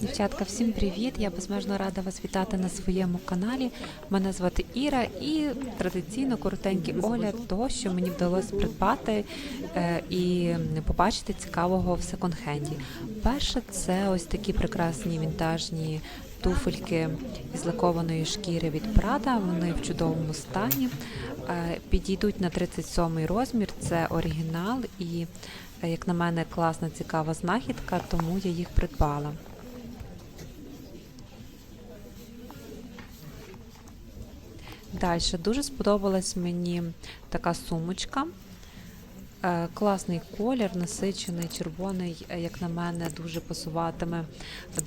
Дівчатка, всім привіт! Я безмежно рада вас вітати на своєму каналі. Мене звати Іра і традиційно коротенький огляд того, що мені вдалося придбати е, і побачити цікавого в секонд-хенді. Перше, це ось такі прекрасні вінтажні туфельки із лакованої шкіри від Prada. Вони в чудовому стані. Е, Підійдуть на 37 розмір, це оригінал і, як на мене, класна цікава знахідка, тому я їх придбала. Далі дуже сподобалась мені така сумочка. Е, Класний колір, насичений, червоний, е, як на мене, дуже пасуватиме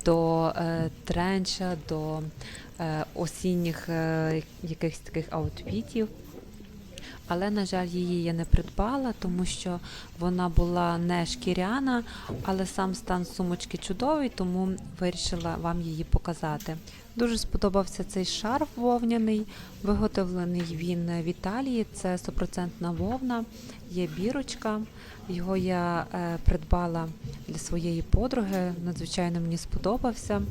до е, тренча, до осінніх якихось таких аутфітів. Але, на жаль, її я не придбала, тому що вона була не шкіряна, але сам стан сумочки чудовий, тому вирішила вам її показати. Дуже сподобався цей шарф вовняний, виготовлений він в Італії. Це 100% вовна, є бірочка. Його я е, придбала для своєї подруги. Надзвичайно мені сподобався.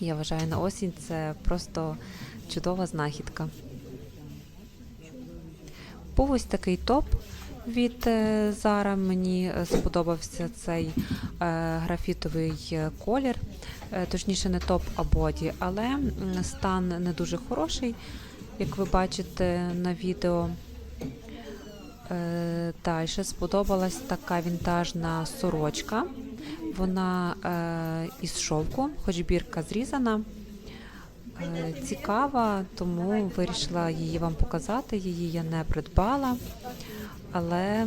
Я вважаю, на осінь це просто чудова знахідка. Був ось такий топ від е, Zara. Мені е, сподобався цей е, графітовий колір, точніше, не топ, а боді, але стан не дуже хороший, як ви бачите на відео. Далі сподобалась така вінтажна сорочка. Вона із шовку, хоч бірка зрізана. Е, Цікава, тому вирішила її вам показати. Її я не придбала. Але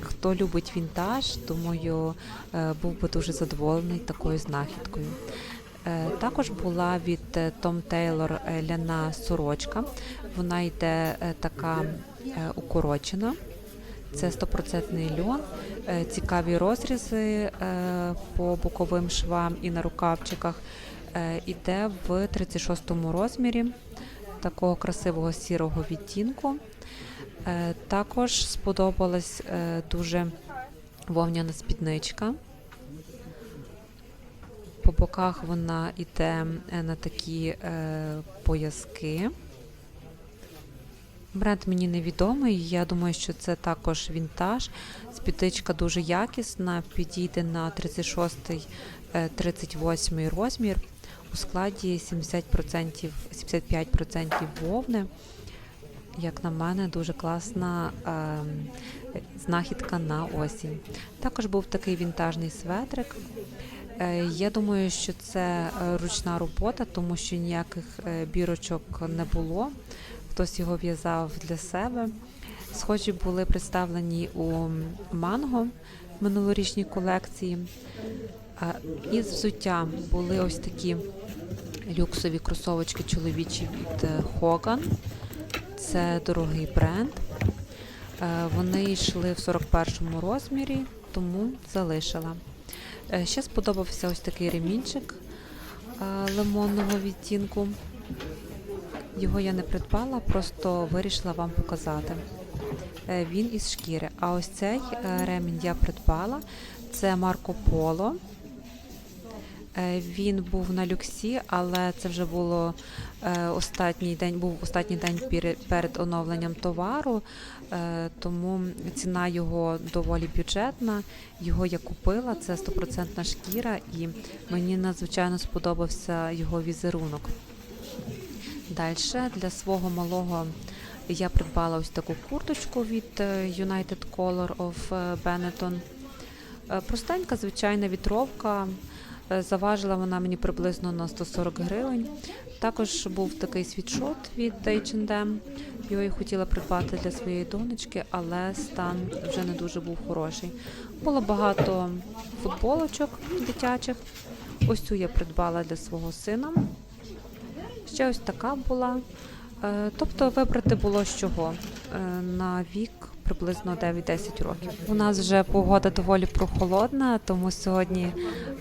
хто любить вінтаж, думаю, е, був би дуже задоволений такою знахідкою. Е, Також була від Taylor е, ляна сорочка. Вона йде така укорочена. Це 100% льон, цікаві розрізи по боковим швам і на рукавчиках. Е, Іде в 36 розмірі такого красивого сірого відтінку. Е, Також сподобалась е, дуже вовняна спідничка. По боках вона йде на такі пояски. Бренд мені невідомий. Я думаю, що це також вінтаж. Спідничка дуже якісна, підійде на 36 е, 38 розмір. У складі 70%, 75% вовни. Як на мене, дуже класна е, знахідка на осінь. Також був такий вінтажний светрик. Е, я думаю, що це е, ручна робота, тому що ніяких е, бірочок не було. Хтось його в'язав для себе. Схожі були представлені у манго минулорічній колекції. Е, Із взуття були ось такі люксові кросовочки чоловічі від е, Hogan. Це дорогий бренд. Е, Вони йшли в 41-му розмірі, тому залишила. Е, Ще сподобався ось такий ремінчик лимонного відтінку. Його я не придбала, просто вирішила вам показати. Він із шкіри. А ось цей ремінь я придбала. Це Марко Поло. Е, Він був на люксі, але це вже було е, останній день, був останній день перед оновленням товару, е, тому ціна його доволі бюджетна. Його я купила, це 100% шкіра, і мені надзвичайно сподобався його візерунок. Далі для свого малого я придбала ось таку курточку від United Color of Benetton. Простенька, звичайна вітровка. Е, Заважила вона мені приблизно на 140 гривень. Також був такий світшот від H&M. Його я хотіла придбати для своєї донечки, але стан вже не дуже був хороший. Було багато футболочок дитячих. Ось цю я придбала для свого сина. Ще ось така була. Е, Тобто вибрати було з чого Е, на вік приблизно 9-10 років. У нас вже погода доволі прохолодна, тому сьогодні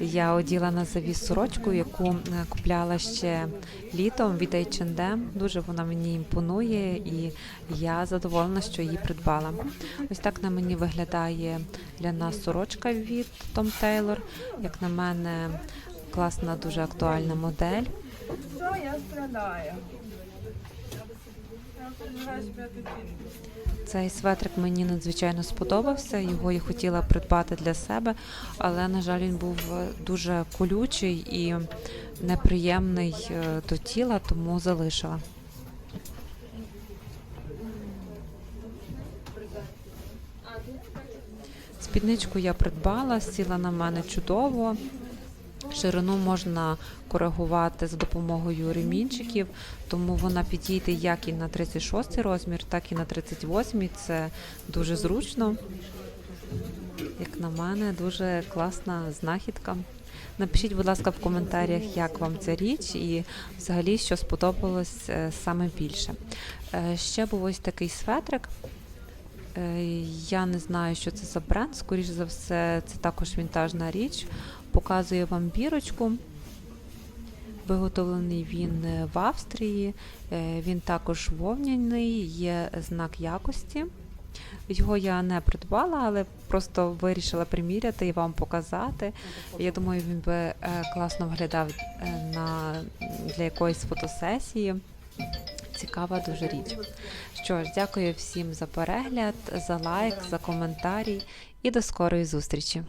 я оділа на завіс сорочку, яку е, купляла ще літом від H&M. Дуже вона мені імпонує, і я задоволена, що її придбала. Ось так на мені виглядає ляна сорочка від Tom Taylor. Як на мене, класна, дуже актуальна модель. Що я страдаю? Цей светрик мені надзвичайно сподобався. Його я хотіла придбати для себе, але, на жаль, він був дуже колючий і неприємний е, до тіла, тому залишила. Спідничку я придбала, сіла на мене чудово. Ширину можна коригувати за допомогою ремінчиків, тому вона підійде як і на 36 розмір, так і на 38. Це дуже зручно. Як на мене, дуже класна знахідка. Напишіть, будь ласка, в коментарях, як вам ця річ і взагалі, що сподобалось е, саме більше. Е, Ще був ось такий светрик. Е, Я не знаю, що це за бренд. Скоріше за все, це також вінтажна річ. Показую вам бірочку. Виготовлений він е, в Австрії. Е, Він також вовняний, є знак якості. Його я не придбала, але просто вирішила приміряти і вам показати. Я думаю, він би е, класно виглядав на, для якоїсь фотосесії. Цікава дуже річ. Що ж, дякую всім за перегляд, за лайк, за коментарі і до скорої зустрічі.